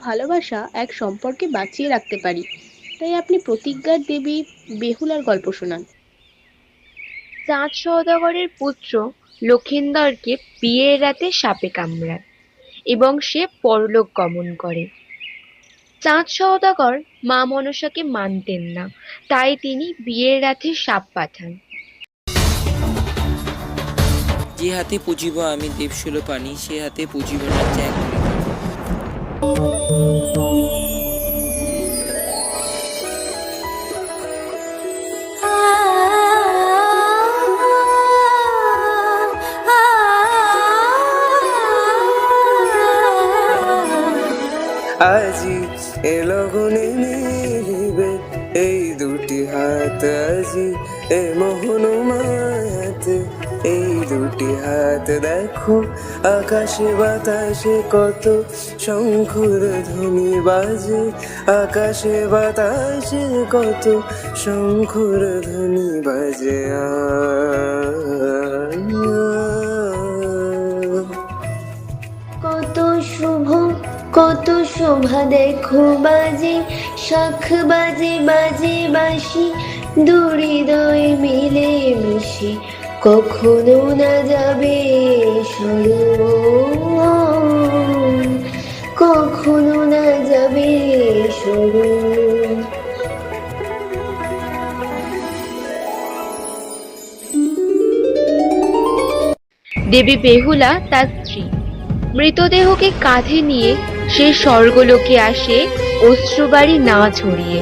ভালোবাসা এক সম্পর্কে বাঁচিয়ে রাখতে পারি। তাই আপনি প্রতিজ্ঞার দেবী বেহুলার গল্প শোনান। চাঁদ সওদাগরের পুত্র লক্ষিন্দরকে বিয়ের রাতে সাপে কামড়ায় এবং সে পরলোক গমন করে। চাঁদ সওদাগর মা মনসাকে মানতেন না তাই তিনি বিয়ের রাতে সাপ পাঠান। যে হাতে পুজিব আমি দেবশুল পানি সে হাতে পুজিব না ত্যাগ আজি এ লগনে মিলিবে এই দুটি হাত। আজি এ মোহন এই দুটি হাত দেখো, আকাশে বাতাসে কত শঙ্খর ধ্বনি বাজে, আকাশে বাতাসে কত শঙ্খর ধ্বনি বাজে। কত শুভ, কত শোভা দেখো বাজে, শাখ বাজে বাজে বাসি দুরিদয় মিলে মিশে। কখনো না যাবে কখনো না যাবে দেবী বেহুলা তার স্ত্রী। মৃতদেহকে কাঁধে নিয়ে সে স্বর্গলোকে আসে অশ্রুবাড়ি না ছড়িয়ে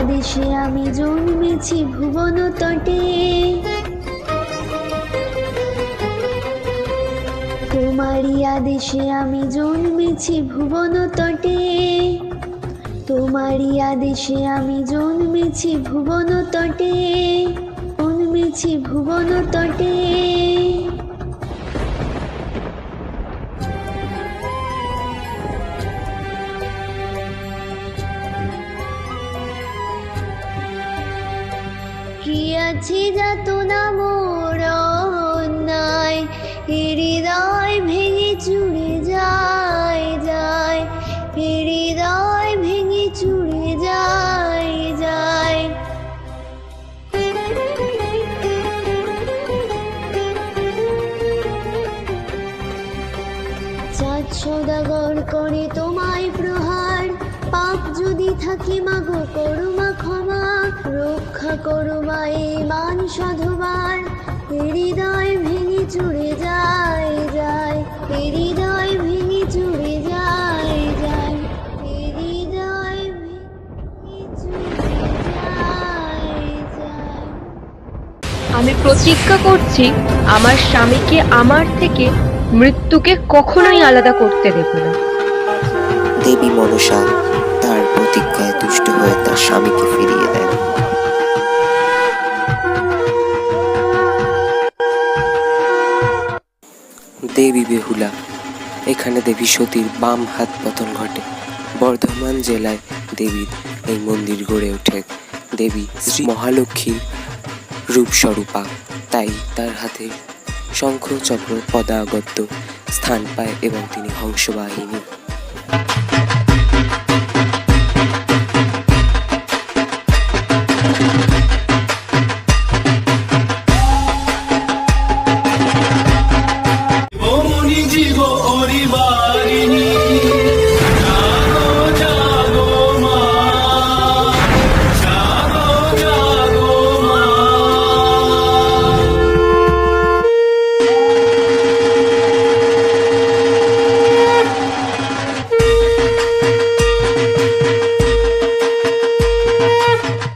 আদেশে আমি জন্মেছি ভুবন তটে। তোমারই আদেশে আমি জন্মেছি ভুবন তটে। তোমারই আদেশে আমি জন্মেছি ভুবন তটে। জন্মেছি ভুবন তটে। কি আছে যত না মোর অন্যায় হৃদয় ভেঙে চুড়ে যায় যায়। হৃদয় ভেঙে চুড়ে যায় যায়। চাঁদ সদাগর করে তোমায় প্রহার পাপ যদি থাকে মাগো করো মা ক্ষমা। রক্ষা করো মা মান সাধুবার। হৃদয় ভেঙে চুড়ে যায় যায়। হৃদয় ভেঙে চুড়ে যায় যায়। হৃদয় ভেঙে চুড়ে যায় যায়। আমি প্রতিজ্ঞা করছি, আমার স্বামীকে আমার থেকে মৃত্যুকে কখনোই আলাদা করতে দেব না। দেবী মনসা তার প্রতিজ্ঞায় তুষ্ট হয়ে তার স্বামীকে ফিরিয়ে দেন। দেবী বেহুলা, এখানে দেবী সতীর বাম হাত পতন ঘটে। বর্ধমান জেলায় দেবীর এই মন্দির গড়ে ওঠে। দেবী শ্রী মহালক্ষ্মীর রূপস্বরূপা, তাই তার হাতে শঙ্খ চক্র পদাগত স্থান পায় এবং তিনি হংসবাহিনী।